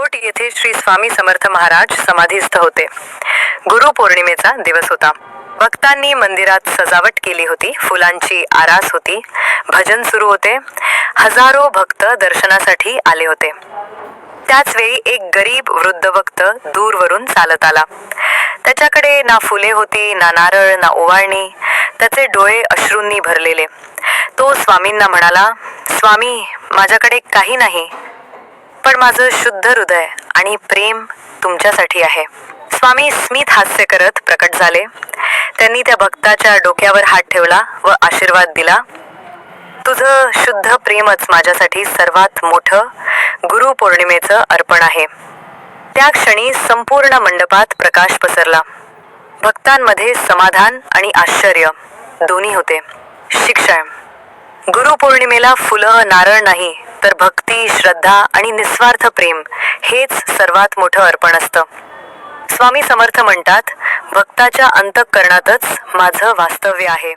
अक्कलकोट येथे श्री स्वामी समर्थ महाराज समाधीस्थ होते. गुरु पौर्णिमेचा दिवस होता. भक्तांनी मंदिरात सजावट केली होती. फुलांची आरास होती. भजन सुरू होते. हजारो भक्त दर्शनासाठी आले होते. त्याच वेळी एक गरीब वृद्ध भक्त दूरवरून चालत आला. त्याच्याकडे ना फुले होती ना नारळ ना ओवाळणी. त्याचे डोळे अश्रूंनी भरलेले. तो स्वामींना म्हणाला स्वामी माझ्याकडे काही नाही. पण माझं शुद्ध हृदय आणि प्रेम तुमच्यासाठी आहे. स्वामी स्मित हास्य करत प्रकट झाले. त्यांनी त्या भक्ताच्या डोक्यावर हात ठेवला व आशीर्वाद दिला. तुझं शुद्ध प्रेमच माझ्यासाठी सर्वात मोठं गुरु पौर्णिमेचं अर्पण आहे. त्या क्षणी संपूर्ण मंडपात प्रकाश पसरला. भक्तांमध्ये समाधान आणि आश्चर्य दोन्ही होते. शिक्षण. गुरु पौर्णिमेला फुलं नारळ नाही तर भक्ती श्रद्धा आणि निस्वार्थ प्रेम हेच सर्वात मोठं अर्पण असतं. स्वामी समर्थ म्हणतात भक्ताच्या अंतःकरणातच माझं वास्तव्य आहे.